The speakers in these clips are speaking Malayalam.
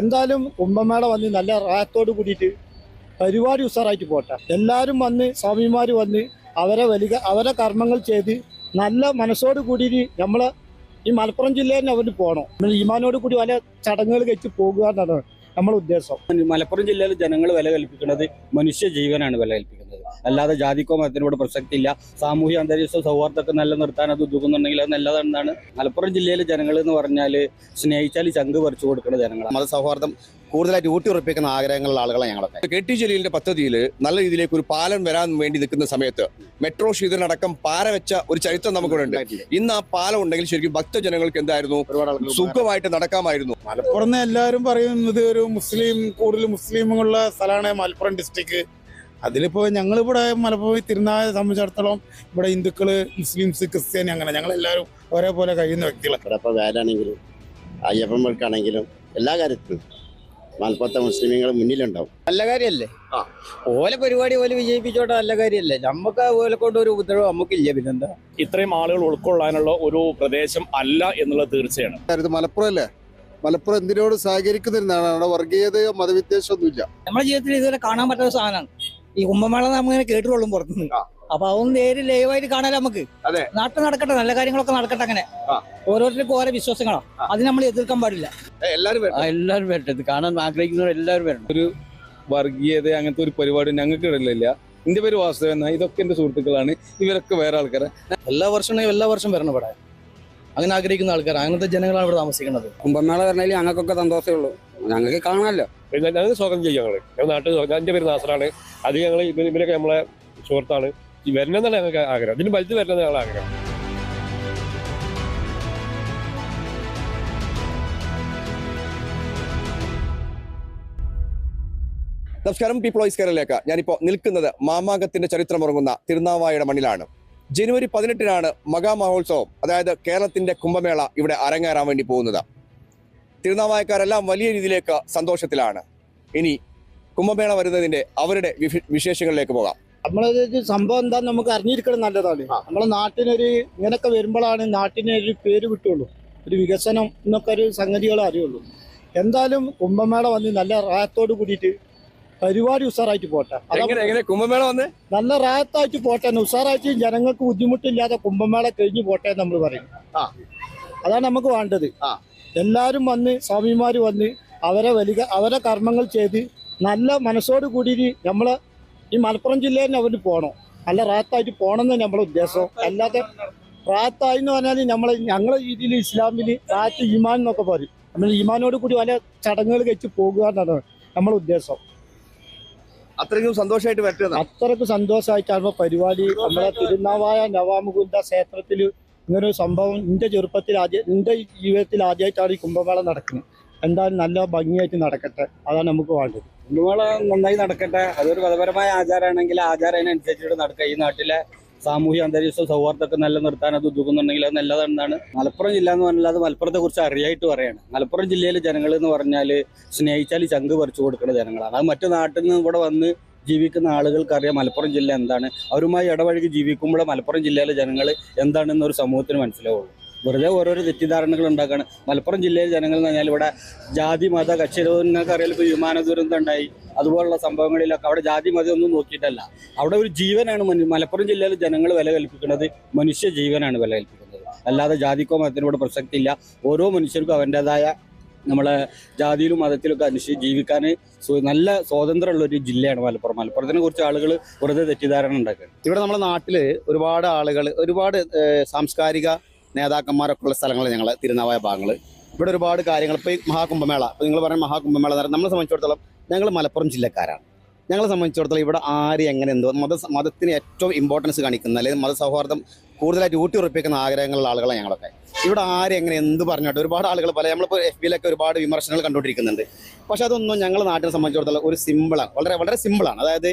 എന്തായാലും കുംഭമേള വന്ന് നല്ല റായത്തോട് കൂടിയിട്ട് പരിപാടി ഉസാറായിട്ട് പോട്ടെ. എല്ലാവരും വന്ന് സ്വാമിമാർ വന്ന് അവരെ വലിയ അവരെ കർമ്മങ്ങൾ ചെയ്ത് നല്ല മനസ്സോട് കൂടിയിട്ട് നമ്മൾ ഈ മലപ്പുറം ജില്ലയിൽ തന്നെ അവർ പോകണം നമ്മൾ ഈമാനോട് കൂടി പല ചടങ്ങുകൾ കഴിച്ച് പോകുക എന്നാണ് നമ്മുടെ ഉദ്ദേശം. മലപ്പുറം ജില്ലയിൽ ജനങ്ങൾ വില കൽപ്പിക്കുന്നത് മനുഷ്യ ജീവനാണ് വില കൽപ്പിക്കുന്നത്. അല്ലാതെ ജാതിക്കോ മതത്തിനോട് പ്രസക്തിയില്ല. സാമൂഹ്യ അന്തരീക്ഷ സൗഹാർദ്ദമൊക്കെ നല്ല നിർത്താൻ അത് ഉദ്യോഗുന്നുണ്ടെങ്കിൽ അത് നല്ലതെന്നാണ് മലപ്പുറം ജില്ലയിലെ ജനങ്ങൾ എന്ന് പറഞ്ഞാൽ സ്നേഹിച്ചാൽ ചങ്ക് പറിച്ചു കൊടുക്കുന്ന ജനങ്ങളാണ്. മതസൗഹാർദ്ദം കൂടുതലായിട്ട് ഊട്ടി ഉറപ്പിക്കുന്ന ആഗ്രഹങ്ങളുള്ള ആളുകളാണ് ഞങ്ങളൊക്കെ. കെ ടി ജലീലിന്റെ പദ്ധതിയിൽ നല്ല രീതിയിലേക്ക് ഒരു പാലം വരാൻ വേണ്ടി നിൽക്കുന്ന സമയത്ത് മെട്രോ ഷീതനടക്കം പാര വെച്ച ഒരു ചരിത്രം നമുക്കിവിടെ ഉണ്ട് ഇന്ന് ആ പാലം ഉണ്ടെങ്കിൽ ശരിക്കും ഭക്തജനങ്ങൾക്ക് എന്തായിരുന്നു? സുഖമായിട്ട് നടക്കാമായിരുന്നു. മലപ്പുറം എല്ലാവരും പറയുന്നത് ഒരു മുസ്ലിം കൂടുതൽ മുസ്ലിമുള്ള സ്ഥലമാണ് മലപ്പുറം ഡിസ്ട്രിക്ട് അതിലിപ്പോ ഞങ്ങളിവിടെ മലപ്പുറം തിരുനാളെ സംബന്ധിച്ചിടത്തോളം ഇവിടെ ഹിന്ദുക്കൾ മുസ്ലിംസ് ക്രിസ്ത്യാനി അങ്ങനെ ഞങ്ങൾ എല്ലാവരും ഒരേപോലെ കഴിയുന്ന വ്യക്തികളാണ് ഇവിടെ ഇപ്പോൾ വേലാണെങ്കിലും അയ്യപ്പൻ എല്ലാ കാര്യത്തിലും മലപ്പുറത്തെ മുസ്ലിമീങ്ങൾ മുന്നിലുണ്ടാവും. നല്ല കാര്യമല്ലേ ആ. ഓലെ പരിപാടി പോലെ വിജയിപ്പിച്ചോട്ടെ നല്ല കാര്യമല്ലേ നമുക്ക് ഓലെ കൊണ്ട് ഒരു ഉപദ്രവം നമുക്കില്ല പിന്നെന്താ? ഇത്രയും ആളുകൾ ഉൾക്കൊള്ളാനുള്ള ഒരു പ്രദേശം അല്ല എന്നുള്ളത് തീർച്ചയാണ്. മലപ്പുറം അല്ലേ? മലപ്പുറം എന്തിനോട് സഹകരിക്കുന്നിരുന്നാണ് അവിടെ വർഗീയതയോ മതവിദ്വേഷമൊന്നുമില്ല നമ്മുടെ ജീവിതത്തിൽ ഇതുവരെ കാണാൻ പറ്റാത്ത സാധനമാണ്. ഈ കുംഭമേള നമ്മങ്ങനെ കേട്ടുകൊള്ളും പുറത്തുനിന്ന്. അപ്പൊ അതൊന്നും നേരിൽ ലൈവായിട്ട് കാണാലോ നമുക്ക്? അതെ. നാട്ടിൽ നടക്കട്ടെ നല്ല കാര്യങ്ങളൊക്കെ നടക്കട്ടെ അങ്ങനെ. ആ. ഓരോരുത്തർക്കും ഓരോ വിശ്വാസങ്ങളാ. അത് നമ്മൾ എതിർക്കാൻ പാടില്ല. എല്ലാവരും. എല്ലാവരും വരട്ടെ. ഇത് കാണാൻ ആഗ്രഹിക്കുന്നവർ എല്ലാവരും വരണം. വർഗീയത അങ്ങനത്തെ ഒരു പരിപാടി ഞങ്ങൾക്ക് ഇടലില്ല. എന്റെ പേര് വാസുദേവൻ എന്നാ. ഇതൊക്കെ എന്റെ സുഹൃത്തുക്കളാണ്. ഇവരൊക്കെ വേറെ ആൾക്കാരെ. എല്ലാ വർഷവും എല്ലാ വർഷം വരണം ഇവിടെ. അങ്ങനെ ആഗ്രഹിക്കുന്ന ആൾക്കാർ അങ്ങനത്തെ ജനങ്ങളാണ് ഇവിടെ താമസിക്കുന്നത്. കുംഭമേള വരണമെങ്കിൽ ഞങ്ങൾക്കൊക്കെ സന്തോഷമേ ഉള്ളൂ. ഞങ്ങൾക്ക് കാണാമല്ലോ. പിന്നെ ഞങ്ങൾ സ്വാഗതം ചെയ്യും ഞങ്ങൾ ഞങ്ങൾ നാട്ടിൽ എന്റെ പേര് നാസറാണ്. അത് ഞങ്ങൾ ഇവരൊക്കെ നമ്മളെ സുഹൃത്താണ്. ഈ വരണം എന്നാണ് ഞങ്ങൾക്ക് ആഗ്രഹം. ഇതിന് വലുത് വരണം ഞങ്ങൾ ആഗ്രഹം. നമസ്കാരം പീപ്പിൾ വോയിസ് കേരളയിലേക്ക് ഞാനിപ്പോ നിൽക്കുന്നത് മാമാങ്കത്തിന്റെ ചരിത്രമുറങ്ങുന്ന തിരുനാവായയുടെ മണ്ണിലാണ്. ജനുവരി പതിനെട്ടിനാണ് മഹാമഹോത്സവം അതായത് കേരളത്തിന്റെ കുംഭമേള ഇവിടെ അരങ്ങേറാൻ വേണ്ടി പോകുന്നത്. തിരുനാവായക്കാരെല്ലാം വലിയ രീതിയിലേക്ക് സന്തോഷത്തിലാണ്. ഇനി കുംഭമേള വരുന്നതിന്റെ അവരുടെ വിശേഷങ്ങളിലേക്ക് പോകാം. നമ്മളത് സംഭവം എന്താന്ന് നമുക്ക് അറിഞ്ഞിരിക്കണം നല്ലതാണ് നമ്മളെ നാട്ടിനൊരു ഇങ്ങനൊക്കെ വരുമ്പോഴാണ് നാട്ടിന് ഒരു പേര് കിട്ടുള്ളൂ. ഒരു വികസനം എന്നൊക്കെ ഒരു സംഗതികൾ അറിയുള്ളൂ. എന്തായാലും കുംഭമേള വന്ന് നല്ല റായത്തോട് കൂടിയിട്ട് പരിപാടി ഉഷാറായിട്ട് പോട്ടെ. കുംഭമേള വന്ന്? നല്ല റായത്തായിട്ട് പോട്ടെ. ഉഷാറായിട്ട് ജനങ്ങൾക്ക് ബുദ്ധിമുട്ടില്ലാതെ കുംഭമേള കഴിഞ്ഞു പോട്ടെ നമ്മൾ പറയും. ആ. അതാണ് നമുക്ക് വേണ്ടത്. ആ. എല്ലാവരും വന്ന് സ്വാമിമാർ വന്ന് അവരെ വലിയ അവരെ കർമ്മങ്ങൾ ചെയ്ത് നല്ല മനസ്സോട് കൂടി നമ്മൾ ഈ മലപ്പുറം ജില്ലയിൽ തന്നെ അവർ പോകണം നല്ല റാത്തായിട്ട് പോകണം എന്ന് നമ്മളെ ഉദ്ദേശം. അല്ലാതെ റാത്തായി എന്ന് പറഞ്ഞാൽ നമ്മൾ ഞങ്ങളെ രീതിയിൽ ഇസ്ലാമിൽ റാത്ത് ഈമാൻ എന്നൊക്കെ പറയും. നമ്മൾ ഇമാനോട് കൂടി പല ചടങ്ങുകൾ കഴിച്ച് പോകുക എന്നാണ് നമ്മളെ ഉദ്ദേശം. അത്രയ്ക്കും സന്തോഷമായിട്ട് വരട്ടെ അത്രയ്ക്കും സന്തോഷമായിട്ടാണ് പരിപാടി നമ്മളെ തിരുനാവായ നവാമുകുന്ദ ക്ഷേത്രത്തിൽ ഇങ്ങനെ ഒരു സംഭവം എന്റെ ചെറുപ്പത്തിൽ ആദ്യം എന്റെ ജീവിതത്തിൽ ആദ്യമായിട്ടാണ് ഈ കുംഭമേള നടക്കുന്നത്. എന്തായാലും നല്ല ഭംഗിയായിട്ട് നടക്കട്ടെ. അതാണ് നമുക്ക് വേണ്ടത്. കുംഭമേള നന്നായി നടക്കട്ടെ. അതൊരു മതപരമായ ആചാരമാണെങ്കിൽ ആചാരത്തിനനുസരിച്ചിട്ട് നടക്കുക. ഈ നാട്ടിലെ സാമൂഹ്യ അന്തരീക്ഷ സൗഹാർദ്ദമൊക്കെ നല്ല നിർത്താൻ അത് ഉദ്യോഗുന്നുണ്ടെങ്കിൽ അത് നല്ലതെന്നാണ് മലപ്പുറം ജില്ല എന്ന് പറഞ്ഞാൽ അത് മലപ്പുറത്തെ കുറിച്ച് അറിയായിട്ട് പറയാണ്. മലപ്പുറം ജില്ലയിലെ ജനങ്ങൾ എന്ന് പറഞ്ഞാൽ സ്നേഹിച്ചാൽ ചങ്ക് പറിച്ചു കൊടുക്കുന്ന ജനങ്ങളാണ്. അത് മറ്റു നാട്ടിൽ നിന്ന് ഇവിടെ വന്ന് ജീവിക്കുന്ന ആളുകൾക്ക് അറിയാം മലപ്പുറം ജില്ല എന്താണ്. അവരുമായി ഇടപഴകി ജീവിക്കുമ്പോൾ മലപ്പുറം ജില്ലയിലെ ജനങ്ങൾ എന്താണെന്ന് ഒരു സമൂഹത്തിന് മനസ്സിലാവുള്ളൂ. വെറുതെ ഓരോരോ തെറ്റിദ്ധാരണകൾ ഉണ്ടാക്കുകയാണ് മലപ്പുറം ജില്ലയിലെ ജനങ്ങൾ എന്ന് പറഞ്ഞാൽ ഇവിടെ ജാതി മത കക്ഷിരോധനങ്ങൾക്ക് അറിയാം ഇപ്പോൾ വിമാന ദുരന്തം ഉണ്ടായി. അതുപോലുള്ള സംഭവങ്ങളിലൊക്കെ അവിടെ ജാതി മതം ഒന്നും നോക്കിയിട്ടല്ല. അവിടെ ഒരു ജീവനാണ് മലപ്പുറം ജില്ലയിലെ ജനങ്ങൾ വില കൽപ്പിക്കുന്നത്. മനുഷ്യ ജീവനാണ് വില കൽപ്പിക്കുന്നത്. അല്ലാതെ ജാതിക്കോ മതത്തിനോട് പ്രസക്തിയില്ല. ഓരോ മനുഷ്യർക്കും അവന്റെതായ നമ്മളെ ജാതിയിലും മതത്തിലൊക്കെ അനുസരിച്ച് ജീവിക്കാൻ നല്ല സ്വാതന്ത്ര്യമുള്ള ഒരു ജില്ലയാണ് മലപ്പുറം. മലപ്പുറത്തിനെ കുറിച്ച് ആളുകൾ വെറുതെ തെറ്റിദ്ധാരണ ഉണ്ടാക്കുക ഇവിടെ നമ്മുടെ നാട്ടിൽ ഒരുപാട് ആളുകൾ ഒരുപാട് സാംസ്കാരിക നേതാക്കന്മാരൊക്കെ ഉള്ള സ്ഥലങ്ങൾ ഞങ്ങൾ തിരുനാവായ ഭാഗങ്ങൾ ഇവിടെ ഒരുപാട് കാര്യങ്ങൾ ഇപ്പോൾ ഈ മഹാകുംഭമേള നിങ്ങൾ പറഞ്ഞ മഹാകുംഭമേള എന്ന് പറഞ്ഞാൽ നമ്മളെ സംബന്ധിച്ചിടത്തോളം ഞങ്ങൾ മലപ്പുറം ജില്ലക്കാരാണ്. ഞങ്ങളെ സംബന്ധിച്ചിടത്തോളം ഇവിടെ ആര് എങ്ങനെ എന്തോ മത മതത്തിന് ഏറ്റവും ഇമ്പോർട്ടൻസ് കാണിക്കുന്ന അല്ലെങ്കിൽ മതസൗഹാർദ്ദം കൂടുതലായിട്ട് ഊട്ടി ഉറപ്പിക്കുന്ന ആഗ്രഹങ്ങളുള്ള ആളുകളാണ് ഞങ്ങളൊക്കെ. ഇവിടെ ആരും എങ്ങനെ എന്ത് പറഞ്ഞോട്ടെ ഒരുപാട് ആളുകൾ പല നമ്മളിപ്പോൾ എഫ് ബിയിലൊക്കെ ഒരുപാട് വിമർശനങ്ങൾ കണ്ടുകൊണ്ടിരിക്കുന്നുണ്ട്. പക്ഷെ അതൊന്നും ഞങ്ങൾ നാട്ടിനെ സംബന്ധിച്ചിടത്തോളം ഒരു സിമ്പിളാണ്. വളരെ വളരെ സിമ്പിളാണ്. അതായത്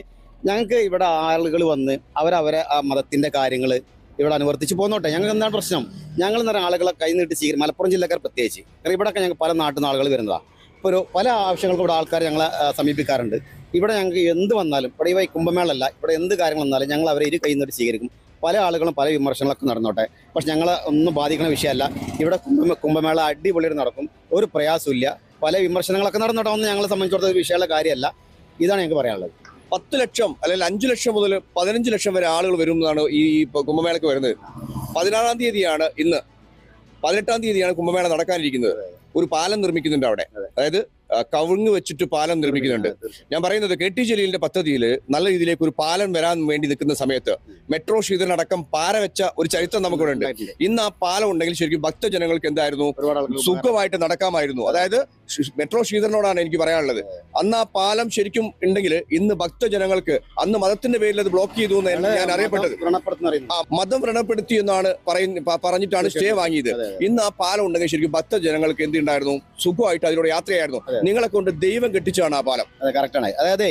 ഞങ്ങൾക്ക് ഇവിടെ ആളുകൾ വന്ന് അവരവരെ ആ മതത്തിന്റെ കാര്യങ്ങൾ ഇവിടെ അനുവർത്തിച്ച് പോന്നോട്ടെ. ഞങ്ങൾക്ക് എന്താണ് പ്രശ്നം? ഞങ്ങൾ എന്ന് പറഞ്ഞ ആളുകളെ കൈ നീട്ടി സ്വീകരിക്കും മലപ്പുറം ജില്ലക്കാർ പ്രത്യേകിച്ച്. കാരണം ഇവിടെയൊക്കെ ഞങ്ങൾക്ക് പല നാട്ടിൽ നിന്ന് ആളുകൾ വരുന്നതാണ് ഇപ്പോൾ ഒരു പല ആവശ്യങ്ങൾക്കും ഇവിടെ ആൾക്കാർ ഞങ്ങളെ സമീപിക്കാറുണ്ട്. ഇവിടെ ഞങ്ങൾക്ക് എന്ത് വന്നാലും ഇവിടെ ഈ കുംഭമേളല്ല ഇവിടെ എന്ത് കാര്യങ്ങൾ വന്നാലും ഞങ്ങൾ അവരെ ഇരു കൈ നീട്ടി സ്വീകരിക്കും. പല ആളുകളും പല വിമർശനങ്ങളൊക്കെ നടന്നോട്ടെ. പക്ഷെ ഞങ്ങളെ ഒന്നും ബാധിക്കുന്ന വിഷയമല്ല. ഇവിടെ കുംഭമേ കുംഭമേള അടിപൊളിയായിട്ട് നടക്കും. ഒരു പ്രയാസമില്ല പല വിമർശനങ്ങളൊക്കെ നടന്നോട്ടെ. ഒന്നും ഞങ്ങളെ സംബന്ധിച്ചിടത്തോളം വിഷയമുള്ള കാര്യമല്ല. ഇതാണ് ഞങ്ങൾക്ക് പറയാനുള്ളത്. പത്ത് ലക്ഷം അല്ലെങ്കിൽ അഞ്ചു ലക്ഷം മുതൽ പതിനഞ്ച് ലക്ഷം വരെ ആളുകൾ വരുമെന്നാണ് ഈ കുംഭമേളക്ക് വരുന്നത്. പതിനാറാം തീയതിയാണ് ഇന്ന്. പതിനെട്ടാം തീയതിയാണ് കുംഭമേള നടക്കാനിരിക്കുന്നത്. ഒരു പാലം നിർമ്മിക്കുന്നുണ്ട് അവിടെ. അതായത് കവുങ്ങ് വെച്ചിട്ട് പാലം നിർമ്മിക്കുന്നുണ്ട്. ഞാൻ പറയുന്നത് കെ ടി ജലീലിന്റെ പദ്ധതിയിൽ നല്ല രീതിയിലേക്ക് ഒരു പാലം വരാൻ വേണ്ടി നിൽക്കുന്ന സമയത്ത് മെട്രോ ശീതനടക്കം പാര വെച്ച ഒരു ചരിത്രം നമുക്കിവിടെ ഉണ്ട് ഇന്ന് ആ പാലം ഉണ്ടെങ്കിൽ ശരിക്കും ഭക്തജനങ്ങൾക്ക് എന്തായിരുന്നു? സുഖമായിട്ട് നടക്കാമായിരുന്നു. അതായത് മെട്രോ ശ്രീധരനോടാണ് എനിക്ക് പറയാനുള്ളത്. അന്ന് ആ പാലം ശരിക്കും ഉണ്ടെങ്കിൽ ഇന്ന് ഭക്തജനങ്ങൾക്ക് അന്ന് മതത്തിന്റെ പേരിൽ അത് ബ്ലോക്ക് ചെയ്തു എന്ന് ഞാൻ അറിയപ്പെട്ടത്. മതം വ്രണപ്പെടുത്തി എന്നാണ് പറഞ്ഞിട്ടാണ് സ്റ്റേ വാങ്ങിയത്. ഇന്ന് ആ പാലം ഉണ്ടെങ്കിൽ ശരിക്കും ഭക്തജനങ്ങൾക്ക് എന്തുണ്ടായിരുന്നു? സുഖമായിട്ട് അതിലൂടെ യാത്രയായിരുന്നു. നിങ്ങളെ കൊണ്ട് ദൈവം കെട്ടിച്ചാണ് ആ പാലം. അതെ ആണ്. അതായത്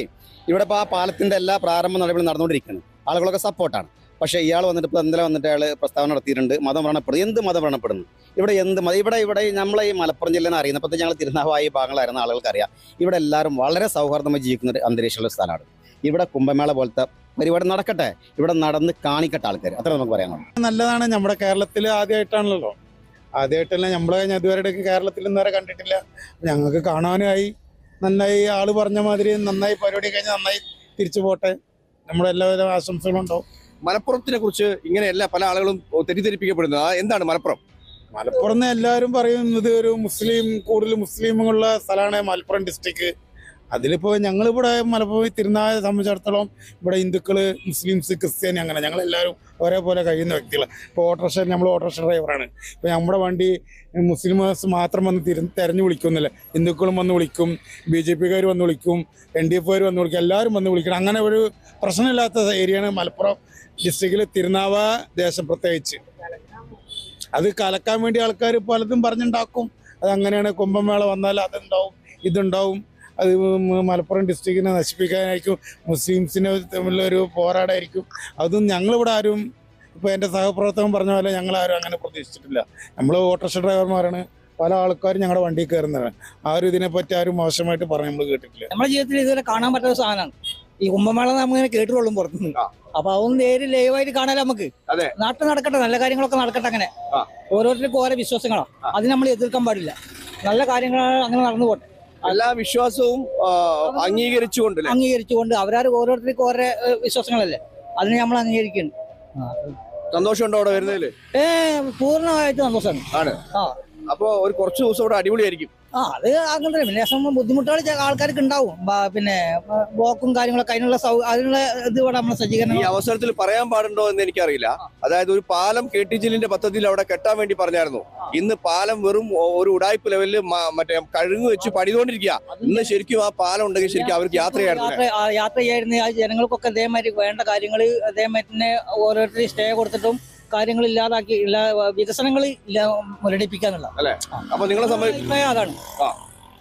ഇവിടെ ഇപ്പോൾ ആ പാലത്തിന്റെ എല്ലാ പ്രാരംഭ നടപടികളും നടന്നുകൊണ്ടിരിക്കുകയാണ്. ആളുകളൊക്കെ സപ്പോർട്ടാണ് പക്ഷേ ഇയാൾ വന്നിട്ട് ഇപ്പോൾ ഇന്നലെ വന്നിട്ട് അയാൾ പ്രസ്താവന നടത്തിയിട്ടുണ്ട്. മതം വ്രണപ്പെടുന്നു. എന്ത് മതം വ്രണപ്പെടുന്നു? ഇവിടെ എന്ത് മതം? ഇവിടെ ഇവിടെ നമ്മളെ ഈ മലപ്പുറം ജില്ലയിൽ അറിയുന്ന അറിയുന്നപ്പോൾ ഞങ്ങൾ തിരുനാവായി ഭാഗങ്ങളായിരുന്ന ആളുകൾക്കറിയാം. ഇവിടെ എല്ലാവരും വളരെ സൗഹാർദ്ദമായി ജീവിക്കുന്ന ഒരു അന്തരീക്ഷമുള്ള സ്ഥലമാണ്. ഇവിടെ കുംഭമേള പോലത്തെ പരിപാടി നടക്കട്ടെ. ഇവിടെ നടന്ന് കാണിക്കട്ടെ ആൾക്കാർ അത്ര നമുക്ക് പറയാനുള്ളൂ. നല്ലതാണ്. നമ്മുടെ കേരളത്തിൽ ആദ്യമായിട്ടാണല്ലോ. ആദ്യമായിട്ടല്ല നമ്മളെ ഞാൻ ഇതുവരെ കേരളത്തിൽ ഇന്നുവരെ കണ്ടിട്ടില്ല. ഞങ്ങൾക്ക് കാണാനായി. നന്നായി ആൾ പറഞ്ഞ മാതിരി നന്നായി പരിപാടി കഴിഞ്ഞ് നന്നായി തിരിച്ചു പോട്ടെ. നമ്മുടെ എല്ലാവരും ആശംസകളും ഉണ്ടാവും. മലപ്പുറത്തിനെ കുറിച്ച് ഇങ്ങനെയല്ല പല ആളുകളും തെറ്റിദ്ധരിപ്പിക്കപ്പെടുന്നത്. എന്താണ് മലപ്പുറം? മലപ്പുറം എല്ലാവരും പറയുന്നത് ഒരു മുസ്ലിം കൂടുതൽ മുസ്ലിമുള്ള സ്ഥലമാണ് മലപ്പുറം ഡിസ്ട്രിക്ട് അതിലിപ്പോ ഞങ്ങളിവിടെ മലപ്പുറം തിരുനാളെ സംബന്ധിച്ചിടത്തോളം ഇവിടെ ഹിന്ദുക്കൾ മുസ്ലിംസ് ക്രിസ്ത്യാനി അങ്ങനെ ഞങ്ങൾ എല്ലാവരും ഒരേപോലെ കഴിയുന്ന വ്യക്തികൾ ഇപ്പോൾ ഓട്ടോറിക്ഷ നമ്മൾ ഓട്ടോറിക്ഷ ഡ്രൈവറാണ്. ഇപ്പോൾ നമ്മുടെ വണ്ടി മുസ്ലിംസ് മാത്രം വന്ന് തിരു തെരഞ്ഞു വിളിക്കുന്നില്ല. ഹിന്ദുക്കളും വന്ന് വിളിക്കും ബി ജെ പിക്കാർ വന്ന് വിളിക്കും എൻ ഡി എഫുകാർ വന്ന് വിളിക്കും എല്ലാവരും വന്ന് വിളിക്കണം. അങ്ങനെ ഒരു പ്രശ്നമില്ലാത്ത ഏരിയയാണ് മലപ്പുറം ഡിസ്ട്രിക്റ്റിൽ തിരുനാവ ദേശം പ്രത്യേകിച്ച്. അത് കലക്കാൻ വേണ്ടി ആൾക്കാർ പലതും പറഞ്ഞുണ്ടാക്കും. അത് അങ്ങനെയാണ് കുംഭമേള വന്നാൽ അതുണ്ടാവും ഇതുണ്ടാവും. അത് മലപ്പുറം ഡിസ്ട്രിക്റ്റിനെ നശിപ്പിക്കാനായിരിക്കും. മുസ്ലിംസിനെ തമ്മിലൊരു പോരാടായിരിക്കും. അതും ഞങ്ങളിവിടെ ആരും ഇപ്പോൾ എന്റെ സഹപ്രവർത്തകൻ പറഞ്ഞ പോലെ ഞങ്ങളാരും ആരും അങ്ങനെ പ്രതീക്ഷിച്ചിട്ടില്ല. നമ്മൾ ഓട്ടോറിക്ഷ ഡ്രൈവർമാരാണ്. പല ആൾക്കാരും ഞങ്ങളുടെ വണ്ടിയിൽ കയറുന്നതാണ് ആരും ഇതിനെപ്പറ്റി ആരും മോശമായിട്ട് പറഞ്ഞ് നമ്മൾ കേട്ടിട്ടില്ല. നമ്മുടെ ജീവിതത്തിൽ ഇതുവരെ കാണാൻ പറ്റാത്ത സാധനമാണ്. ഈ കുംഭമേള നമ്മളിങ്ങനെ കേട്ടുകൊള്ളും പുറത്തുനിന്ന്. അപ്പൊ അതൊന്നും നേരിൽ ലൈവായിട്ട് കാണാൻ നമുക്ക്? അതെ. നാട്ടിൽ നടക്കട്ടെ നല്ല കാര്യങ്ങളൊക്കെ നടക്കട്ടെ അങ്ങനെ. ആ. ഓരോരുത്തർക്കും ഓരോ വിശ്വാസങ്ങളാണ് അത് നമ്മൾ എതിർക്കാൻ പാടില്ല. നല്ല കാര്യങ്ങൾ അങ്ങനെ നടന്നു പോട്ടെ. എല്ലാ വിശ്വാസവും അംഗീകരിച്ചുകൊണ്ട്? അംഗീകരിച്ചുകൊണ്ട് അവരാർ ഓരോരുത്തർക്കും ഓരോ വിശ്വാസങ്ങളല്ലേ? അതിനെ നമ്മൾ അംഗീകരിക്കുന്നു സന്തോഷമുണ്ടോ അവിടെ വരുന്നതിൽ? ഏ പൂർണമായിട്ട് സന്തോഷമാണ്. ആണ്. അപ്പോ ഒരു കുറച്ച് ദിവസം ഇവിടെ അടിപൊളിയായിരിക്കും. ആ അത് അങ്ങനെ തന്നെ. പിന്നെ some ബുദ്ധിമുട്ടുകൾ ആൾക്കാർക്ക് ഉണ്ടാവും. പിന്നെ ബ്ലോക്കും കാര്യങ്ങളൊക്കെ അതിനുള്ള അതിനുള്ള ഇത് ഇവിടെ നമ്മൾ ഈ അവസരത്തിൽ പറയാൻ പാടുണ്ടോ എന്ന് എനിക്കറിയില്ല. അതായത് ഒരു പാലം കെ ടി ജില്ലിന്റെ പദ്ധതിയിൽ അവിടെ കെട്ടാൻ വേണ്ടി പറഞ്ഞായിരുന്നു. ഇന്ന് പാലം വെറും ഒരു ഉടായ്പ ലെവലിൽ മറ്റേ കഴുങ്ങ് വെച്ച് പണിതുകൊണ്ടിരിക്കുക ഇന്ന് ശരിക്കും ആ പാലം ഉണ്ടെങ്കിൽ ശരിക്കും അവർക്ക് യാത്രയായിരുന്നു യാത്ര ചെയ്യായിരുന്നു ആ ജനങ്ങൾക്കൊക്കെ അതേമാതിരി വേണ്ട കാര്യങ്ങൾ അതേമാതിരി തന്നെ ഓരോരുത്തർ സ്റ്റേ കൊടുത്തിട്ടും കാര്യങ്ങൾ ഇല്ലാതാക്കി ഇല്ല വികസനങ്ങൾ ഇല്ല മുരടിപ്പിക്കാന്നുള്ള അപ്പൊ നിങ്ങളെ സംബന്ധിച്ച് അഭിപ്രായം അതാണ്.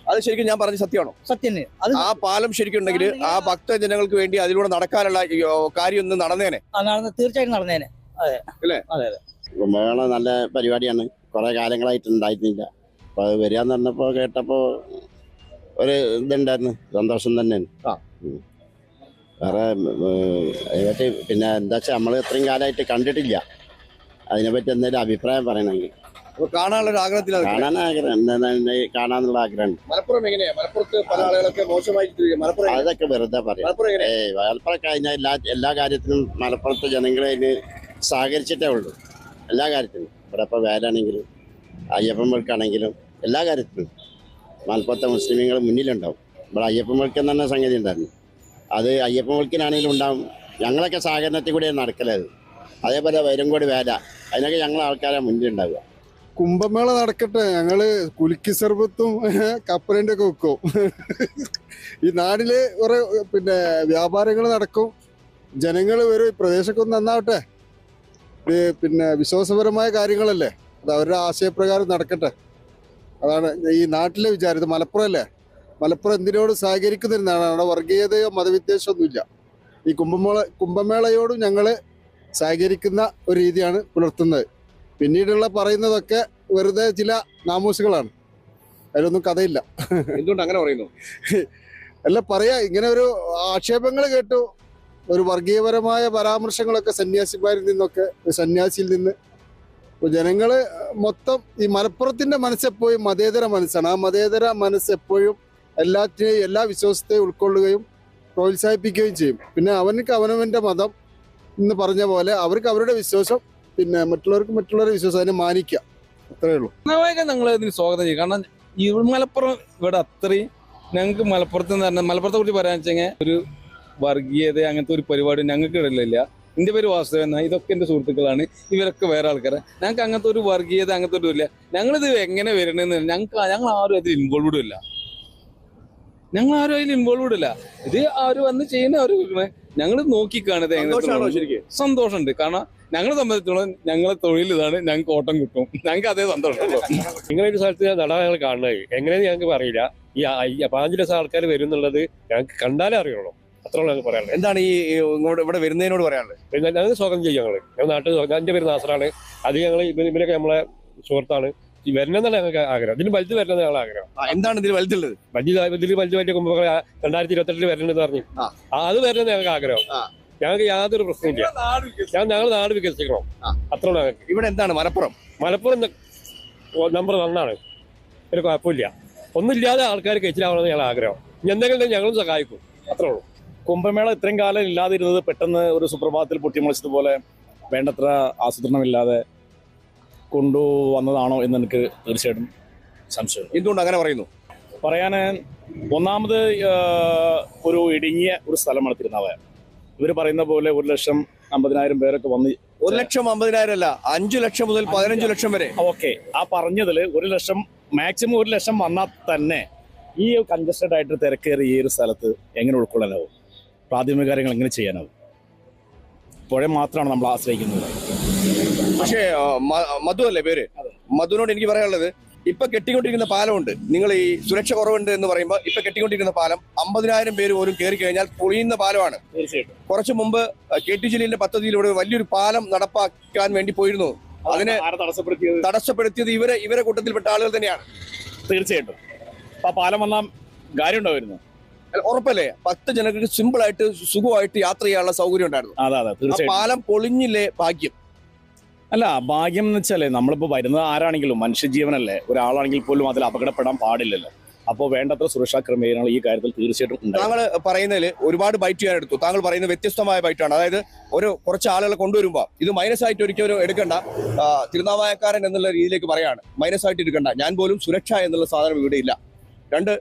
അത് ശരിക്കും ഞാൻ പറഞ്ഞ സത്യമാണോ? സത്യം അത് ആ പാലം ശരിക്കും ഉണ്ടെങ്കിൽ ആ ഭക്തജനങ്ങൾക്ക് വേണ്ടി അതിലൂടെ നടക്കാനുള്ള കാര്യം ഒന്ന് നടന്നേനെ. ആ നടന്ന തീർച്ചയായിട്ടും നടന്നേനെ. കുംഭമേള നല്ല പരിപാടിയാണ്. കുറെ കാലങ്ങളായിട്ട് ഉണ്ടായിരുന്നില്ല. അപ്പൊ അത് വരികയെന്ന് പറഞ്ഞപ്പോ കേട്ടപ്പോ ഒരു ഇതുണ്ടായിരുന്നു. സന്തോഷം തന്നെ ആ. വേറെ പിന്നെ എന്താ വെച്ചാൽ നമ്മൾ ഇത്രയും കാലമായിട്ട് കണ്ടിട്ടില്ല. അതിനെപ്പറ്റി എന്തെങ്കിലും അഭിപ്രായം പറയണമെങ്കിൽ. അപ്പൊ കാണാനുള്ള ഒരു ആഗ്രഹത്തിലാണ് കാണാൻ ആഗ്രഹം. എന്താ കാണാനുള്ള ആഗ്രഹമുണ്ട് മലപ്പുറം എങ്ങനെയാ? മലപ്പുറത്ത് പല ആളുകളൊക്കെ മലപ്പുറം അതൊക്കെ വെറുതെ പറയാം. മലപ്പുറം ഏയ് മലപ്പുറം കഴിഞ്ഞാൽ എല്ലാ എല്ലാ കാര്യത്തിനും മലപ്പുറത്തെ ജനങ്ങളെ അതിന് സഹകരിച്ചിട്ടേ ഉള്ളൂ. എല്ലാ കാര്യത്തിനും. ഇവിടെ ഇപ്പോൾ വേലാണെങ്കിലും അയ്യപ്പൻ വിളക്കാണെങ്കിലും എല്ലാ കാര്യത്തിലും മലപ്പുറത്തെ മുസ്ലിമുകൾ മുന്നിലുണ്ടാവും. ഇവിടെ അയ്യപ്പൻ വിളക്ക് തന്നെ സംഗതി ഉണ്ടായിരുന്നു അത് അയ്യപ്പൻ വിളക്കിനാണെങ്കിലും ഉണ്ടാവും. ഞങ്ങളൊക്കെ സഹകരണത്തിൽ കൂടിയാണ് നടക്കലത് അതേപോലെ വൈരങ്കോട് വേല. അതിനൊക്കെ ഞങ്ങൾ ആൾക്കാരെ മുന്നിൽ ഉണ്ടാവുക. കുംഭമേള നടക്കട്ടെ. ഞങ്ങൾ കുലുക്കി സർബത്തും കപ്പലിന്റെ ഒക്കെ വെക്കും. ഈ നാടിൽ കുറെ പിന്നെ വ്യാപാരങ്ങൾ നടക്കും. ജനങ്ങൾ വരും. ഈ പ്രദേശമൊക്കെ ഒന്ന് നന്നാവട്ടെ. പിന്നെ വിശ്വാസപരമായ കാര്യങ്ങളല്ലേ? അത് അവരുടെ ആശയപ്രകാരം നടക്കട്ടെ. അതാണ് ഈ നാട്ടിലെ വിചാരം. ഇത് മലപ്പുറം അല്ലേ? മലപ്പുറം എന്തിനോട് സഹകരിക്കുന്ന ഒരു നാടാണ്. അവിടെ വർഗീയതയോ മതവിദ്വേഷമൊന്നുമില്ല ഈ കുംഭമേള കുംഭമേളയോടും ഞങ്ങൾ സഹകരിക്കുന്ന ഒരു രീതിയാണ് പുലർത്തുന്നത്. പിന്നീടുള്ള പറയുന്നതൊക്കെ വെറുതെ ചില നാമൂസുകളാണ്. അതിലൊന്നും കഥയില്ല. എന്തുകൊണ്ട് അങ്ങനെ പറയുന്നു? അല്ല പറയാ ഇങ്ങനെ ഒരു ആക്ഷേപങ്ങൾ കേട്ടു. ഒരു വർഗീയപരമായ പരാമർശങ്ങളൊക്കെ സന്യാസിമാരിൽ നിന്നൊക്കെ സന്യാസിയിൽ നിന്ന്. അപ്പൊ ജനങ്ങൾ മൊത്തം ഈ മലപ്പുറത്തിന്റെ മനസ്സെപ്പോഴും മതേതര മനസ്സാണ്. ആ മതേതര മനസ്സ് എപ്പോഴും എല്ലാറ്റിനെയും എല്ലാ വിശ്വാസത്തെയും ഉൾക്കൊള്ളുകയും പ്രോത്സാഹിപ്പിക്കുകയും ചെയ്യും. പിന്നെ അവനക്ക് അവനവന്റെ മതം എന്ന് പറഞ്ഞ പോലെ അവർക്ക് അവരുടെ വിശ്വാസം പിന്നെ മറ്റുള്ളവർക്ക് മറ്റുള്ളവരുടെ വിശ്വാസം അതിനെ മാനിക്കുക. അത്രേ ഉള്ളൂ. നിങ്ങൾ ഇതിന് സ്വാഗതം ചെയ്യും. കാരണം ഈ മലപ്പുറം ഇവിടെ അത്രയും ഞങ്ങൾക്ക് മലപ്പുറത്ത് നിന്ന് മലപ്പുറത്തെ കുറിച്ച് പറയാൻ വെച്ചെങ്കിൽ ഒരു വർഗീയത അങ്ങനത്തെ ഒരു പരിപാടി ഞങ്ങൾക്ക് ഇടലില്ല. എന്റെ പേര് വാസുദേവൻ. ഇതൊക്കെ എന്റെ സുഹൃത്തുക്കളാണ്. ഇവരൊക്കെ വേറെ ആൾക്കാരെ. ഞങ്ങൾക്ക് അങ്ങനത്തെ ഒരു വർഗീയത അങ്ങനത്തെ ഒരു ഇല്ല. ഞങ്ങളിത് എങ്ങനെ വരണമെന്ന് ഞങ്ങൾക്ക് ഞങ്ങൾ ആരും അതിൽ ഇൻവോൾവ്ഡ് ഇല്ല. ഞങ്ങൾ ആരും അതിൽ ഇൻവോൾവ് ഇല്ല. ഇത് ആര് വന്ന് ചെയ്യുന്ന അവർ ഞങ്ങൾ നോക്കിക്കാണത് സന്തോഷമുണ്ട്. കാരണം ഞങ്ങളെ സംബന്ധിച്ചിടത്തോളം ഞങ്ങളെ തൊഴിൽ ഇതാണ് ഞങ്ങൾക്ക് ഓട്ടം കിട്ടും. ഞങ്ങൾക്ക് അതേ സന്തോഷമുള്ളൂ. നിങ്ങളെ ഒരു സ്ഥലത്ത് നടാൻ കാണുന്നത്. എങ്ങനെയെന്ന് ഞങ്ങൾക്ക് അറിയില്ല. ഈ പാഞ്ച് ലക്ഷം ആൾക്കാർ വരും എന്നുള്ളത് ഞങ്ങൾക്ക് കണ്ടാലേ അറിയുള്ളൂ. അത്രയുള്ള ഞങ്ങൾക്ക് പറയാനുള്ളത്. എന്താണ് ഈ ഇങ്ങോട്ട് ഇവിടെ വരുന്നതിനോട് പറയാനുള്ളത്? പിന്നെ ഞങ്ങൾ സ്വാഗതം ചെയ്യും ഞങ്ങൾ ഞങ്ങൾ നാട്ടിൽ എന്റെ പേര് നാസറാണ്. അത് ഞങ്ങൾ ഇവരൊക്കെ നമ്മളെ സുഹൃത്താണ്. വരണമെന്നാണ് ഞങ്ങൾക്ക് ആഗ്രഹം. ഇതിന് വലുത് വരണമെന്ന് ഞങ്ങൾ ആഗ്രഹം. ആ, എന്താണ് ഇതിൽ വലുതുള്ളത്? വലിയ ഇതിൽ വലിയ വലിയ കുമ്പകൾ രണ്ടായിരത്തി ഇരുപത്തെട്ടിൽ വരണമെന്ന് പറഞ്ഞു. ആ. ആ, അത് വരണമെന്ന് ഞങ്ങൾക്ക് ആഗ്രഹം. ആ. ഞങ്ങൾക്ക് യാതൊരു പ്രശ്നമില്ല ഞാൻ ഞങ്ങൾ നാട് വികസിക്കണം. ആ. അത്ര ഞങ്ങൾക്ക്. ഇവിടെ എന്താണ് മലപ്പുറം? മലപ്പുറം നമ്പർ നന്നാണ് ഒരു കുഴപ്പമില്ല. ഒന്നുമില്ലാതെ ആൾക്കാർ കഴിച്ചിലാവണമെന്ന് ഞങ്ങൾ ആഗ്രഹം. ഇനി എന്തെങ്കിലും ഉണ്ടെങ്കിൽ ഞങ്ങളും സഹായിക്കും. അത്രേ ഉള്ളൂ. കുംഭമേള ഇത്രയും കാലം ഇല്ലാതിരുന്നത് പെട്ടെന്ന് ഒരു സുപ്രഭാതത്തിൽ പൊട്ടിമുളച്ചതുപോലെ വേണ്ടത്ര ആസൂത്രണമില്ലാതെ കൊണ്ടുവന്നതാണോ എന്ന് എനിക്ക് തീർച്ചയായിട്ടും സംശയം എന്തുകൊണ്ട് അങ്ങനെ പറയുന്നു? പറയാൻ ഒന്നാമത് ഒരു ഇടുങ്ങിയ ഒരു സ്ഥലമാണ് തിരുനാവായ. ഇവർ പറയുന്ന പോലെ ഒരു ലക്ഷം അമ്പതിനായിരം പേരൊക്കെ വന്ന് ഒരു ലക്ഷം അമ്പതിനായിരം അല്ല അഞ്ചു ലക്ഷം മുതൽ പതിനഞ്ചു ലക്ഷം വരെ. ഓക്കെ. ആ പറഞ്ഞതിൽ ഒരു ലക്ഷം മാക്സിമം ഒരു ലക്ഷം വന്നാൽ തന്നെ ഈ കൺജസ്റ്റഡ് ആയിട്ട് തിരക്കേറി ഈ ഒരു സ്ഥലത്ത് എങ്ങനെ ഉൾക്കൊള്ളാനാവും? പ്രാഥമിക കാര്യങ്ങൾ എങ്ങനെ ചെയ്യാനാവും? പുഴ മാത്രമാണ് നമ്മൾ ആശ്രയിക്കുന്നത്. പക്ഷേ മധു അല്ലേ പേര്? മധുവിനോട് എനിക്ക് പറയാനുള്ളത് ഇപ്പൊ കെട്ടിക്കൊണ്ടിരിക്കുന്ന പാലമുണ്ട്. നിങ്ങൾ ഈ സുരക്ഷ കുറവുണ്ട് എന്ന് പറയുമ്പോൾ ഇപ്പൊ കെട്ടിക്കൊണ്ടിരിക്കുന്ന പാലം അമ്പതിനായിരം പേര് പോലും കയറി കഴിഞ്ഞാൽ പൊളിയുന്ന പാലമാണ്. കുറച്ചു മുമ്പ് കെ ടി ജില്ലയിലെ പദ്ധതിയിലൂടെ വലിയൊരു പാലം നടപ്പാക്കാൻ വേണ്ടി പോയിരുന്നു. അതിനെ തടസ്സപ്പെടുത്തിയത്. ഇവരെ ഇവരെ കൂട്ടത്തിൽപ്പെട്ട ആളുകൾ തന്നെയാണ്. തീർച്ചയായിട്ടും. അപ്പൊ പാലം വന്നാൽ കാര്യം ഉണ്ടായിരുന്നു ഉറപ്പല്ലേ? പത്ത് ജനങ്ങൾക്ക് സിമ്പിൾ ആയിട്ട് സുഖമായിട്ട് യാത്ര ചെയ്യാനുള്ള സൗകര്യം ഉണ്ടായിരുന്നു. പാലം പൊളിഞ്ഞില്ലേ ഭാഗ്യം? അല്ല ഭാഗ്യം എന്ന് വെച്ചാലേ നമ്മളിപ്പോൾ വരുന്നത് ആരാണെങ്കിലും മനുഷ്യജീവനല്ലേ? ഒരാളാണെങ്കിൽ പോലും അതിൽ അപകടപ്പെടാൻ പാടില്ലല്ലോ. അപ്പോൾ വേണ്ടത്ര സുരക്ഷാ ക്രമീകരണങ്ങൾ ഈ കാര്യത്തിൽ തീർച്ചയായിട്ടും താങ്കൾ പറയുന്നതിൽ ഒരുപാട് ബൈറ്റ് ഞാൻ എടുത്തു. താങ്കൾ പറയുന്നത് വ്യത്യസ്തമായ ബൈറ്റാണ്. അതായത് ഒരു കുറച്ച് ആളുകളെ കൊണ്ടുവരുമ്പോൾ ഇത് മൈനസ് ആയിട്ട് ഒരിക്കലും എടുക്കണ്ട. തിരുനാവായക്കാരൻ എന്നുള്ള രീതിയിലേക്ക് പറയാണ്. മൈനസ് ആയിട്ട് എടുക്കണ്ട. ഞാൻ പോലും സുരക്ഷ എന്നുള്ള സാധനം ഇവിടെ ഇല്ല. രണ്ട്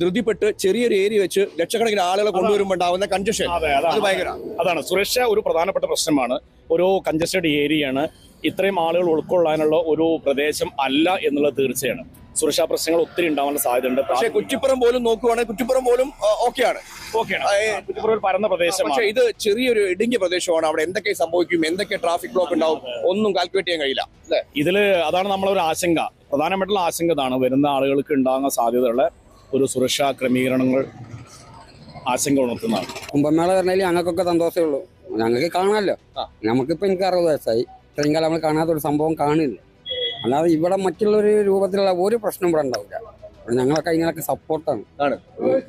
ധൃതിപ്പെട്ട് ചെറിയൊരു ഏരിയ വെച്ച് ലക്ഷക്കണക്കിന് ആളുകളെ കൊണ്ടുവരുമ്പോൾ ഉണ്ടാവുന്ന അതെ അതാണ്. ഭയങ്കര അതാണ്. സുരക്ഷ ഒരു പ്രധാനപ്പെട്ട പ്രശ്നമാണ്. ഒരു കൺജസ്റ്റഡ് ഏരിയയാണ്. ഇത്രയും ആളുകൾ ഉൾക്കൊള്ളാനുള്ള ഒരു പ്രദേശം അല്ല എന്നുള്ളത് തീർച്ചയാണ്. സുരക്ഷാ പ്രശ്നങ്ങൾ ഒത്തിരി ഉണ്ടാവാൻ സാധ്യതയുണ്ട്. പക്ഷേ കുറ്റിപ്പുറം പോലും നോക്കുവാണെങ്കിൽ കുറ്റിപ്പുറം പോലും ഓക്കെയാണ്. ഓക്കെയാണ്. കുറ്റിപ്പുറം പരന്ന പക്ഷേ ഇത് ചെറിയൊരു ഇടുങ്ങിയ പ്രദേശമാണ്. അവിടെ എന്തൊക്കെ സംഭവിക്കും എന്തൊക്കെ ട്രാഫിക് ബ്ലോക്ക് ഉണ്ടാവും ഒന്നും കാൽക്കുലേറ്റ് ചെയ്യാൻ കഴിയില്ല. ഇതിൽ അതാണ് നമ്മളൊരു ആശങ്ക. പ്രധാനമായിട്ടുള്ള ആശങ്ക ഇതാണ് വരുന്ന ആളുകൾക്ക് ഉണ്ടാകുന്ന സാധ്യതയുള്ള ഒരു സുരക്ഷാ ക്രമീകരണങ്ങൾ ആശങ്ക ഉണർത്തുന്നതാണ്. കുംഭമേള പറഞ്ഞാൽ ഞങ്ങൾക്കൊക്കെ സന്തോഷമേ ഉള്ളൂ. ഞങ്ങൾക്ക് കാണാമല്ലോ. നമുക്കിപ്പോൾ എനിക്ക് അറുപത് വയസ്സായി. ഇത്രയും കാലം നമ്മൾ കാണാത്ത ഒരു സംഭവം കാണില്ല. അല്ലാതെ ഇവിടെ മറ്റുള്ളൊരു രൂപത്തിലുള്ള ഒരു പ്രശ്നം ഇവിടെ ഉണ്ടാവില്ല. ഞങ്ങളൊക്കെ ഇങ്ങനൊക്കെ സപ്പോർട്ടാണ് ആണ്.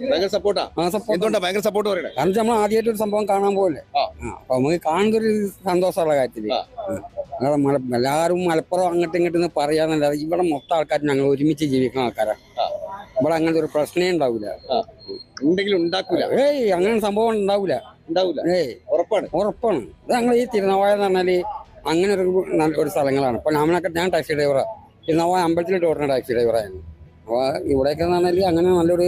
ഭയങ്കര സപ്പോർട്ടാ ആ? സപ്പോർട്ട് എന്തുകൊണ്ടാ ഭയങ്കര സപ്പോർട്ട് പറയണേ? കാരണം നമ്മൾ ആദ്യമായിട്ട് ഒരു സംഭവം കാണാൻ പോലെ ആ. അപ്പൊ നമുക്ക് കാണുന്ന ഒരു സന്തോഷമുള്ള കാര്യത്തിൽ. ആ. ആ. മല എല്ലാവരും മലപ്പുറം അങ്ങോട്ടും ഇങ്ങോട്ടും നിന്ന് പറയാന്നല്ലാതെ ഇവിടെ മൊത്തം ആൾക്കാർ ഞങ്ങൾ ഒരുമിച്ച് ജീവിക്കുന്ന ആൾക്കാരാ. ആ. ഇവിടെ അങ്ങനത്തെ ഒരു പ്രശ്നമേ ഉണ്ടാവില്ല ഉണ്ടെങ്കിലും ഉണ്ടാക്കൂല? ഏയ് അങ്ങനെ സംഭവം ഉണ്ടാവില്ല ഉണ്ടാവൂല? ഏയ്. ഉറപ്പാണ്? ഉറപ്പാണ്. ഇത് ഞങ്ങൾ ഈ തിരുനവായ എന്ന് പറഞ്ഞാൽ അങ്ങനെ ഒരു നല്ല ഒരു സ്ഥലങ്ങളാണ്. ഇപ്പൊ നമ്മളൊക്കെ ഞാൻ ടാക്സി ഡ്രൈവറാണ് തിരുനവായ അമ്പലത്തിൽ ഓടുന്ന ടാക്സി ഡ്രൈവറായിരുന്നു അപ്പൊ ഇവിടെയൊക്കെ പറഞ്ഞാൽ അങ്ങനെ നല്ലൊരു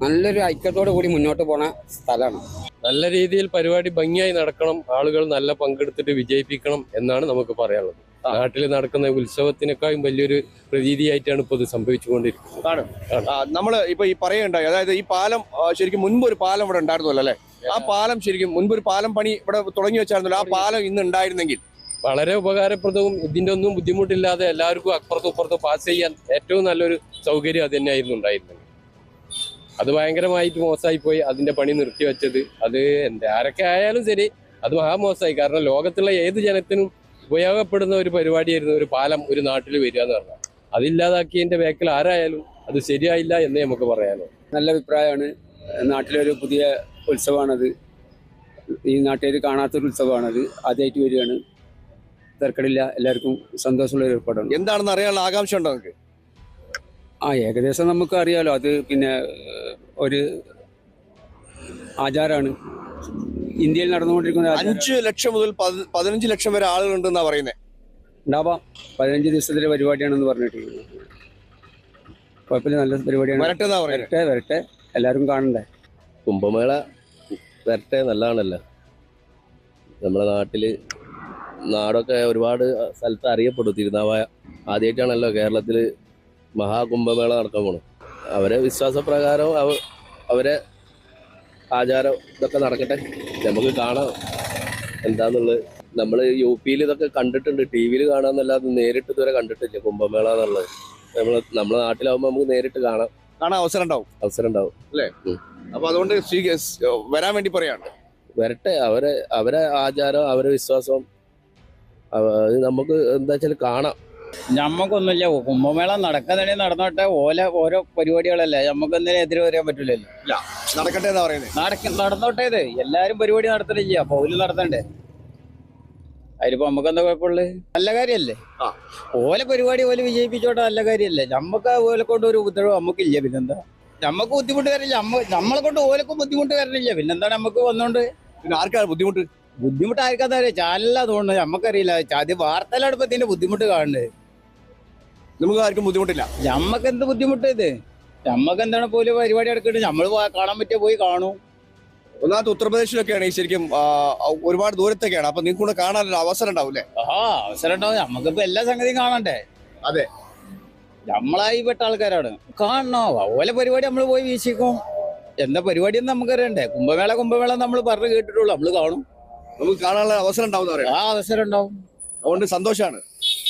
നല്ലൊരു ഐക്യത്തോടു കൂടി മുന്നോട്ട് പോണ സ്ഥലമാണ്. നല്ല രീതിയിൽ പരിപാടി ഭംഗിയായി നടക്കണം ആളുകൾ നല്ല പങ്കെടുത്തിട്ട് വിജയിപ്പിക്കണം എന്നാണ് നമുക്ക് പറയാനുള്ളത്. നാട്ടിൽ നടക്കുന്ന ഉത്സവത്തിനേക്കാളും വലിയൊരു പ്രതീതിയായിട്ടാണ് ഇപ്പോൾ ഇത് സംഭവിച്ചുകൊണ്ടിരിക്കുന്നത്. ആണ്. നമ്മൾ നമ്മൾ ഇപ്പൊ ഈ പറയുണ്ടായി അതായത് ഈ പാലം ആ, ശരിക്കും മുൻപ് ഒരു പാലം ഇവിടെ ഉണ്ടായിരുന്നല്ലോ അല്ലെ? ആ പാലം ശരിക്കും മുൻപ് ഒരു പാലം പണി ഇവിടെ തുടങ്ങി വെച്ചായിരുന്നല്ലോ ആ പാലം ഇന്ന് ഉണ്ടായിരുന്നെങ്കിൽ. വളരെ ഉപകാരപ്രദവും ഇതിന്റെ ഒന്നും ബുദ്ധിമുട്ടില്ലാതെ എല്ലാവർക്കും അപ്പുറത്തും ഇപ്പുറത്തും പാസ് ചെയ്യാൻ ഏറ്റവും നല്ലൊരു സൗകര്യം അത് തന്നെയായിരുന്നു ഉണ്ടായിരുന്നത്. അത് ഭയങ്കരമായിട്ട് മോശമായി പോയി അതിന്റെ പണി നിർത്തിവെച്ചത് അത് എന്താ ആരൊക്കെ ആയാലും ശരി അത് മഹാമോശമായി കാരണം ലോകത്തുള്ള ഏത് ജനത്തിനും ഉപയോഗപ്പെടുന്ന ഒരു പരിപാടിയായിരുന്നു ഒരു പാലം ഒരു നാട്ടിൽ വരിക എന്ന് പറഞ്ഞാൽ. അതില്ലാതാക്കിയതിന്റെ ബാക്കിൽ ആരായാലും അത് ശരിയായില്ല എന്നേ നമുക്ക് പറയാനോ നല്ല അഭിപ്രായമാണ്. നാട്ടിലൊരു പുതിയ ഉത്സവമാണത്. ഈ നാട്ടുകാർ കാണാത്തൊരു ഉത്സവമാണത്. ആദ്യമായിട്ട് വരികയാണ്. തിരക്കടില്ല എല്ലാവർക്കും സന്തോഷമുള്ള ഒരു ഏർപ്പാടാണ്. എന്താണെന്ന് അറിയാനുള്ള ആകാംക്ഷ ഉണ്ടോ നമുക്ക് ആ ഏകദേശം നമുക്ക് അറിയാലോ അത് പിന്നെ ഒരു ആചാരമാണ് ഇന്ത്യയിൽ നടന്നുകൊണ്ടിരിക്കുന്ന അഞ്ച് ലക്ഷം മുതൽ പതി- പതിനഞ്ച് ലക്ഷം വരെ ആളുകളുണ്ടെന്നാ പറയുന്നത് ഉണ്ടാവാം. പതിനഞ്ച് ദിവസത്തിലെ പരിപാടിയാണെന്ന് പറഞ്ഞിട്ട് കുഴപ്പമില്ല നല്ല പരിപാടിയാണ്. വരട്ടെ എന്നാ പറയുന്നത് വരട്ടെ വരട്ടെ. എല്ലാവരും കാണണ്ടേ? കുംഭമേള വരട്ടെ നല്ലതാണല്ലോ. നമ്മുടെ നാട്ടിൽ നാടൊക്കെ ഒരുപാട് സ്ഥലത്ത് അറിയപ്പെടും. തിരുനാവായ ആദ്യമായിട്ടാണല്ലോ കേരളത്തിൽ മഹാകുംഭമേള നടക്കാൻ പോണത്. അവരെ വിശ്വാസപ്രകാരം അവ അവരെ ആചാരം ഇതൊക്കെ നടക്കട്ടെ. നമുക്ക് കാണാം എന്താന്നുള്ളത്. നമ്മൾ യു പിയിൽ ഇതൊക്കെ കണ്ടിട്ടുണ്ട്. ടി വിയിൽ കാണാന്നല്ലാതെ നേരിട്ട് ഇതുവരെ കണ്ടിട്ടില്ല കുംഭമേള എന്നുള്ളത്. നമ്മൾ നമ്മുടെ നാട്ടിലാവുമ്പോൾ നമുക്ക് നേരിട്ട് കാണാം. കാണാൻ അവസരം ഉണ്ടാവും അവസരം ഉണ്ടാവും അല്ലേ അപ്പൊ അതുകൊണ്ട് വരാൻ വേണ്ടി പറയാണ് വരട്ടെ. അവരെ അവരെ ആചാരം അവരെ വിശ്വാസം അത് നമുക്ക് എന്താ വെച്ചാൽ കാണാം. ഞമ്മക്കൊന്നുമില്ല. കുംഭമേള നടക്കുന്നുണ്ടെങ്കിൽ നടന്നോട്ടെ. ഓല ഓരോ പരിപാടികളല്ലേ. നമുക്ക് എന്തിനും എതിരെ വരാൻ പറ്റില്ലല്ലോ ഇല്ല. നടക്കട്ടെ എന്നാ പറയുന്നത് നടക്ക നടന്നോട്ടെ ഇത്. എല്ലാരും പരിപാടി നടത്തണില്ല. പൗൽ നടത്തണ്ടേ? അതിലിപ്പോ നമുക്ക് എന്താ കുഴപ്പമുള്ളത് നല്ല കാര്യല്ലേ? ഓല പരിപാടി ഓല വിജയിപ്പിച്ചോട്ടെ നല്ല കാര്യല്ലേ. നമുക്ക് ഓലെ കൊണ്ട് ഒരു ഉപദ്രവം നമുക്കില്ല. പിന്നെന്താ? നമുക്ക് ബുദ്ധിമുട്ട് വരില്ല നമ്മ നമ്മളെ കൊണ്ട് ഓലക്കും ബുദ്ധിമുട്ട് വരണില്ല. പിന്നെന്താ നമുക്ക് വന്നോണ്ട്? പിന്നെ ആർക്കാണ് ബുദ്ധിമുട്ട്? ബുദ്ധിമുട്ട് ചാനലില്ല ചാനലാ തോന്നുന്നത് നമുക്കറിയില്ല അത് വാർത്തയിലാണ് ഇപ്പൊ ബുദ്ധിമുട്ട് കാണുന്നത്. നമുക്ക് ആർക്കും ബുദ്ധിമുട്ടില്ല. നമ്മക്ക് എന്ത് ബുദ്ധിമുട്ട് ഇത്? നമ്മക്ക് എന്താണ് പോലും പരിപാടി എടുക്കുന്നത് നമ്മൾ കാണാൻ പറ്റിയ പോയി കാണൂ. ഒന്നാമത്തെ ഉത്തർപ്രദേശിലൊക്കെയാണ് ഈ ശരിക്കും ആ, ഒരുപാട് ദൂരത്തൊക്കെയാണ്. അപ്പൊ നിങ്ങൾക്ക് കൂടെ കാണാനൊരു അവസരം ഉണ്ടാവില്ലേ? ആ അവസരം ഉണ്ടാവും. നമുക്കിപ്പോ എല്ലാ സംഗതിയും കാണണ്ടേ? അതെ. നമ്മളായി പെട്ട ആൾക്കാരാണ്. കാണണോ? ഓലെ പരിപാടി നമ്മൾ പോയി വീക്ഷിക്കും. എന്താ പരിപാടി എന്ന് നമുക്കറിയണ്ടേ? കുംഭമേള കുംഭമേള നമ്മൾ പറഞ്ഞു കേട്ടിട്ടുള്ളൂ. നമ്മൾ കാണും. നമുക്ക് കാണാനുള്ള അവസരം ഉണ്ടാവും പറയാം. ആ അവസരം ഉണ്ടാവും. അതുകൊണ്ട് സന്തോഷമാണ്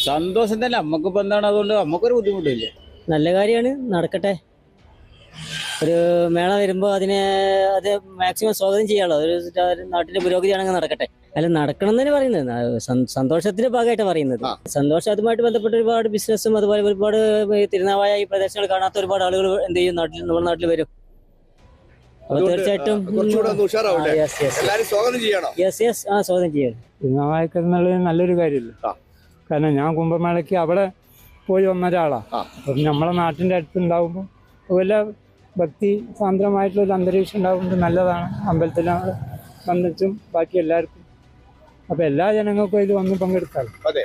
സന്തോഷം തന്നെ നമുക്കിപ്പോ എന്താണ് അതുകൊണ്ട് നമുക്കൊരു ബുദ്ധിമുട്ടില്ല. നല്ല കാര്യമാണ് നടക്കട്ടെ. ഒരു മേള വരുമ്പോൾ അതിനെ അത് മാക്സിമം സ്വാഗതം ചെയ്യാമല്ലോ ഒരു നാട്ടിന്റെ പുരോഗതിയാണെങ്കിൽ നടക്കട്ടെ. അല്ല നടക്കണം എന്ന് പറയുന്നത്. സന്തോഷത്തിന്റെ ഭാഗമായിട്ട് പറയുന്നത്. സന്തോഷം അതുമായിട്ട് ബന്ധപ്പെട്ട ഒരുപാട് ബിസിനസ്സും അതുപോലെ ഒരുപാട് തിരുനാവായ ഈ പ്രദേശങ്ങൾ കാണാത്ത ഒരുപാട് ആളുകൾ എന്ത് ചെയ്യും? നാട്ടിൽ നമ്മുടെ നാട്ടിൽ വരും. തീർച്ചയായിട്ടും യെസ് യെസ് ആ സ്വാഗതം ചെയ്യണം? തിരുനാവായക്കെന്നുള്ളത് നല്ലൊരു കാര്യമല്ലേ. കാരണം ഞാൻ കുംഭമേളയ്ക്ക് അവിടെ പോയി വന്ന ഒരാളാണ് അപ്പം നമ്മളെ നാട്ടിന്റെ അടുത്തുണ്ടാകുമ്പോൾ അതുപോലെ ഭക്തി സാന്ദ്രമായിട്ടുള്ള ഒരു അന്തരീക്ഷം ഉണ്ടാകുമ്പോൾ നല്ലതാണ്. അമ്പലത്തിൽ വന്നിട്ടും ബാക്കി എല്ലാവർക്കും. അപ്പം എല്ലാ ജനങ്ങൾക്കും ഇത് വന്ന് പങ്കെടുക്കാം അതെ.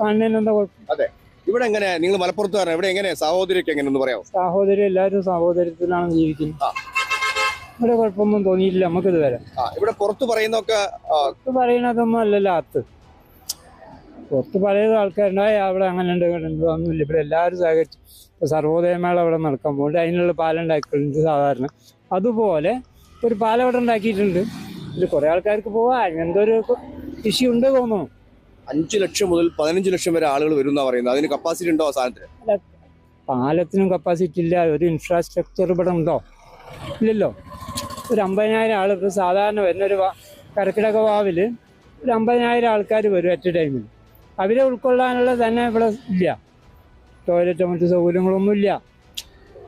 കാണുന്നതിന് എന്താ കുഴപ്പം? അതെ. ഇവിടെ എങ്ങനെ നിങ്ങൾ മലപ്പുറത്ത് ഇവിടെ എങ്ങനെ സഹോദരിക്ക് എങ്ങനെ ഒന്ന് പറയാമോ? സഹോദരി എല്ലാവരും സഹോദരത്തിലാണ് ജീവിക്കുന്നത്. ഇവിടെ കുഴപ്പമൊന്നും തോന്നിയില്ല നമുക്ക് ഇത് ആ ഇവിടെ പുറത്ത് പറയുന്നൊക്കെ ആ, പുറത്ത് പറയണതൊന്നും അല്ലല്ലോ അകത്ത്. പുറത്ത് പറയുന്ന ആൾക്കാരുണ്ടായി അവിടെ അങ്ങനെ ഉണ്ട് ഇങ്ങനെ ഉണ്ട് ഒന്നുമില്ല. ഇവിടെ എല്ലാവരും സഹകരിച്ചു സർവോദയമേള അവിടെ നടക്കാൻ പോകുന്നുണ്ട്. അതിനുള്ള പാലം ഉണ്ടാക്കിയിട്ടുണ്ട് സാധാരണ. അതുപോലെ ഒരു പാലം അവിടെ ഉണ്ടാക്കിയിട്ടുണ്ട്. ഇത് കുറെ ആൾക്കാർക്ക് പോവാ. അങ്ങനത്തെ ഒരു ഇഷ്യൂ ഉണ്ട് തോന്നുന്നു. അഞ്ചു ലക്ഷം മുതൽ പതിനഞ്ച് ലക്ഷം വരെ ആളുകൾ വരുന്ന പറയുന്നത്. അതിന് കപ്പാസിറ്റി ഉണ്ടോ ആ സാധനത്തിന്? പാലത്തിനും കപ്പാസിറ്റി ഇല്ല. ഒരു ഇൻഫ്രാസ്ട്രക്ചർ ഇവിടെ ഉണ്ടോ? ഇല്ലല്ലോ. ഒരു അമ്പതിനായിരം ആൾ ഇപ്പോൾ സാധാരണ വരുന്ന ഒരു വാ- കർക്കിടക വാവിൽ ഒരു അമ്പതിനായിരം ആൾക്കാർ വരും അറ്റ് ടൈമിൽ അവരെ ഉൾക്കൊള്ളാനുള്ള തന്നെ ഇവിടെ ഇല്ല. ടോയ്ലറ്റോ മറ്റു സൗകര്യങ്ങളൊന്നും ഇല്ല.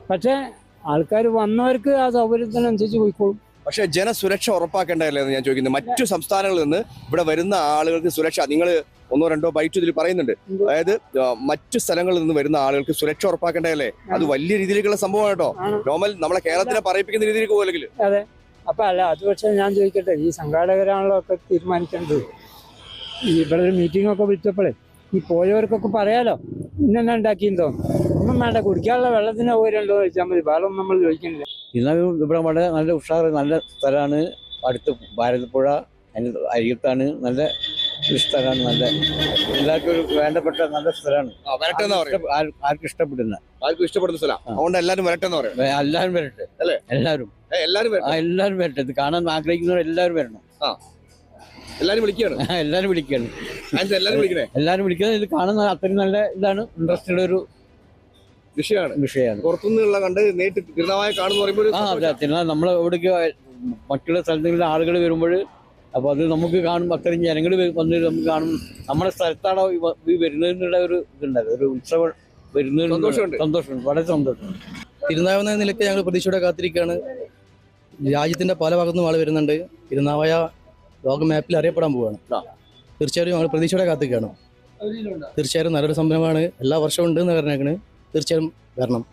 പക്ഷേ ആൾക്കാർ വന്നവർക്ക് ആ സൗകര്യത്തിനനുസരിച്ച് പോയിക്കോളും. പക്ഷേ ജനസുരക്ഷ ഉറപ്പാക്കേണ്ടതല്ലേ എന്ന് ഞാൻ ചോദിക്കുന്നത് മറ്റു സംസ്ഥാനങ്ങളിൽ നിന്ന് ഇവിടെ വരുന്ന ആളുകൾക്ക് സുരക്ഷ നിങ്ങൾ ഒന്നോ രണ്ടോ ബൈറ്റ് ഇതിൽ പറയുന്നുണ്ട്. അതായത് മറ്റു സ്ഥലങ്ങളിൽ നിന്ന് വരുന്ന ആളുകൾക്ക് സുരക്ഷ ഉറപ്പാക്കേണ്ടതല്ലേ? അത് വലിയ രീതിയിലേക്കുള്ള സംഭവമാണ് കേട്ടോ. നോർമൽ നമ്മളെ കേരളത്തിനെ പറയിപ്പിക്കുന്ന രീതിയിലേക്ക് പോലെങ്കിൽ അതെ. അപ്പൊ അല്ല അത് പക്ഷേ ഞാൻ ചോദിക്കട്ടെ ഈ സംഘാടകരാണല്ലോ ഒക്കെ തീരുമാനിക്കേണ്ടത്? ഈ ഇവിടെ ഒരു മീറ്റിംഗ് ഒക്കെ വിളിച്ചപ്പോഴേ ഈ പോയവർക്കൊക്കെ പറയാലോ ഇന്നെന്നെ ഉണ്ടാക്കിയെന്ന് തോന്നുന്നു? ഒന്നും വേണ്ട കുടിക്കാനുള്ള വെള്ളത്തിന് പോയിട്ടുണ്ടോ ചോദിച്ചാൽ മതി. വേറെ ഒന്നും നമ്മൾ ചോദിക്കുന്നില്ല ഇന്ന് ഇവിടെ വളരെ നല്ല ഉഷാർ നല്ല സ്ഥലമാണ്. അടുത്ത് ഭാരതപ്പുഴ അതിന് അരികത്താണ് നല്ല സ്ഥലമാണ് നല്ല എല്ലാവർക്കും ഒരു വേണ്ടപ്പെട്ട നല്ല സ്ഥലമാണ്. ആർക്കും ഇഷ്ടപ്പെടുന്ന? ആർക്കും ഇഷ്ടപ്പെടുന്ന സ്ഥലം. അതുകൊണ്ട് എല്ലാവരും വരട്ടെ എന്ന് പറയാം എല്ലാവരും വരട്ടെ. അല്ലേ? എല്ലാവരും. എല്ലാവരും എല്ലാവരും വരട്ടെ. ഇത് കാണാൻ ആഗ്രഹിക്കുന്നവർ എല്ലാവരും വരണം. ആ. എല്ലാവരും വിളിക്കുകയാണ്? എല്ലാരും എല്ലാവരും വിളിക്കുകയാണ്. എല്ലാരും എല്ലാവരും വിളിക്കണേ? എല്ലാവരും വിളിക്കുന്നത് ഇത് കാണുന്ന അത്രയും നല്ല ഇതാണ്. ഇൻട്രസ്റ്റഡ് ഒരു വിഷയമാണ്. വിഷയമാണ്. പുറത്തുനിന്നുള്ള കണ്ട് നേരിട്ട് തിരുനാവായ കാണുന്ന പറയുമ്പോൾ ആ. നമ്മൾ ഇവിടേക്ക് മറ്റുള്ള സ്ഥലത്തുള്ള ആളുകൾ വരുമ്പോൾ അപ്പോൾ അത് നമുക്ക് കാണും അത്രയും ജനങ്ങൾ വന്ന് നമുക്ക് കാണും. നമ്മുടെ സ്ഥലത്താണ് ഈ വരുന്നതിനുള്ള ഒരു ഇതുണ്ടായിരുന്നു ഒരു ഉത്സവം വരുന്നതിന് സന്തോഷമുണ്ട്. സന്തോഷമുണ്ട്. വളരെ സന്തോഷം തിരുനാവായ നിലയ്ക്ക് ഞങ്ങൾ പ്രതീക്ഷയോടെ കാത്തിരിക്കുകയാണ്. രാജ്യത്തിന്റെ പല ഭാഗത്തുനിന്നും ആൾ വരുന്നുണ്ട്. തിരുനാവായ ലോക മാപ്പിൽ അറിയപ്പെടാൻ പോവുകയാണ് തീർച്ചയായും ഞങ്ങൾ പ്രതീക്ഷയോടെ കാത്തിരിക്കുകയാണ്. തീർച്ചയായും നല്ലൊരു സംരംഭമാണ്. എല്ലാ വർഷവും ഉണ്ട് എന്ന് പറഞ്ഞേക്കണ്. തീർച്ചയായും വരണം.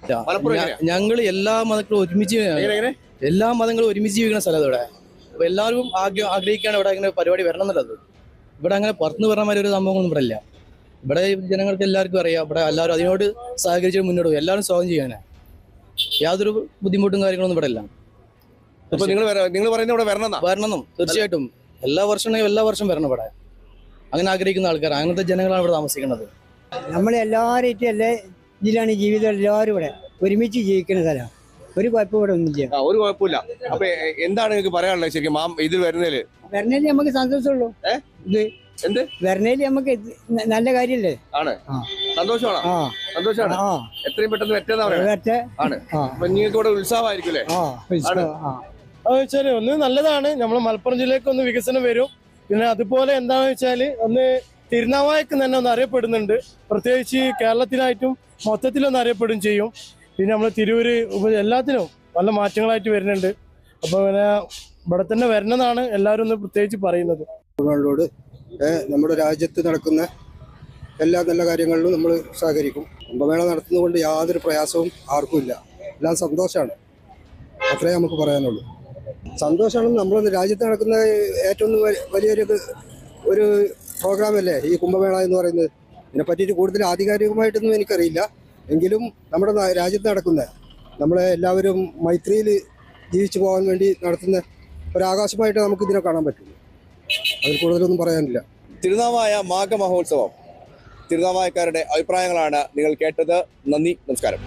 ഞങ്ങൾ എല്ലാ മതങ്ങളും ഒരുമിച്ച്? എല്ലാ മതങ്ങളും ഒരുമിച്ച് ജീവിക്കുന്ന സ്ഥലം ഇവിടെ അപ്പൊ എല്ലാവരും ആഗ്ര- ആഗ്രഹിക്കുകയാണ് ഇവിടെ ഇങ്ങനെ പരിപാടി വരണം എന്നുള്ളത് ഇവിടെ അങ്ങനെ പുറത്തുനിന്ന് പറഞ്ഞ മാതിരി ഒരു സംഭവമൊന്നും ഇവിടെ ഇല്ല. ഇവിടെ ജനങ്ങൾക്ക് എല്ലാവർക്കും അറിയാം. ഇവിടെ എല്ലാവരും അതിനോട് സഹകരിച്ച് മുന്നോട്ട് പോകും. എല്ലാവരും സ്വാഗതം ചെയ്യാനാ യാതൊരു ബുദ്ധിമുട്ടും കാര്യങ്ങളൊന്നും ഇവിടെ ഇല്ല. നിങ്ങൾ നിങ്ങൾ പറയുന്നത് ഇവിടെ വരണം എന്നാ? വരണം തീർച്ചയായിട്ടും. എല്ലാ വർഷവും എല്ലാ വർഷം വരണം ഇവിടെ. അങ്ങനെ ആഗ്രഹിക്കുന്ന ആൾക്കാർ അങ്ങനത്തെ ജനങ്ങളാണ് ഇവിടെ താമസിക്കുന്നത്. നമ്മൾ എല്ലാവരും എല്ലാ ഇതിലാണ് ജീവിതം എല്ലാവരും ഇവിടെ ഒരുമിച്ച് ജീവിക്കുന്ന സ്ഥലം. ഒരു കുഴപ്പം ഇവിടെ ഒന്നുമില്ല ആ, ഒരു കുഴപ്പമില്ല അപ്പൊ എ- എന്താണ് നിങ്ങൾക്ക് പറയാനുള്ളത് ശരിക്കും മാം ഇത് വരുന്നതിൽ? വരണേൽ നമുക്ക് സന്തോഷമുള്ളൂ. ഇത് എന്ത്? വരണേൽ നമുക്ക് ഇത് ന- നല്ല കാര്യല്ലേ? ആണ്. സന്തോഷമാണോ? ആ. സന്തോഷമാണ്. ആ. എത്രയും പെട്ടെന്ന് പറ്റുന്ന പറയാം. വരട്ടെ. ആണ്. അപ്പൊ നിങ്ങൾക്ക് ഇവിടെ ഉത്സാഹമായിരിക്കും അല്ലേ ആ ആണ്. അത് വെച്ചാൽ ഒന്ന് നല്ലതാണ്. നമ്മൾ മലപ്പുറം ജില്ലയ്ക്ക് ഒന്ന് വികസനം വരും. പിന്നെ അതുപോലെ എന്താണെന്ന് വെച്ചാൽ ഒന്ന് തിരുനാവായക്ക് തന്നെ ഒന്ന് അറിയപ്പെടുന്നുണ്ട്. പ്രത്യേകിച്ച് കേരളത്തിനായിട്ടും മൊത്തത്തിലൊന്ന് അറിയപ്പെടും ചെയ്യും. പിന്നെ നമ്മൾ തിരൂര് എല്ലാത്തിനും നല്ല മാറ്റങ്ങളായിട്ട് വരുന്നുണ്ട്. അപ്പോൾ പിന്നെ ഇവിടെ തന്നെ വരണമെന്നാണ് എല്ലാവരും ഒന്ന് പ്രത്യേകിച്ച് പറയുന്നത്. നമ്മുടെ രാജ്യത്ത് നടക്കുന്ന എല്ലാ നല്ല കാര്യങ്ങളിലും നമ്മൾ സഹകരിക്കും. കുംഭമേള നടത്തുന്നതുകൊണ്ട് യാതൊരു പ്രയാസവും ആർക്കുമില്ല എല്ലാം സന്തോഷമാണ് അത്രേ നമുക്ക് പറയാനുള്ളൂ. സന്തോഷമാണ് നമ്മൾ രാജ്യത്ത് നടക്കുന്ന ഏറ്റവും വലിയൊരു ഒരു പ്രോഗ്രാമല്ലേ? ഈ കുംഭമേള എന്ന് പറയുന്നത്. ഇതിനെ പറ്റിയിട്ട് കൂടുതൽ ആധികാരികമായിട്ടൊന്നും എനിക്കറിയില്ല. എങ്കിലും നമ്മുടെ രാജ്യത്ത് നടക്കുന്ന നമ്മളെ എല്ലാവരും മൈത്രിയിൽ ജീവിച്ചു പോകാൻ വേണ്ടി നടത്തുന്ന ഒരാകാശമായിട്ട് നമുക്ക് ഇതിനെ കാണാൻ പറ്റും അതിൽ കൂടുതലൊന്നും പറയാനില്ല. തിരുനാവായ മാഘ മഹോത്സവം തിരുനാവായക്കാരുടെ അഭിപ്രായങ്ങളാണ് നിങ്ങൾ കേട്ടത്. നന്ദി നമസ്കാരം.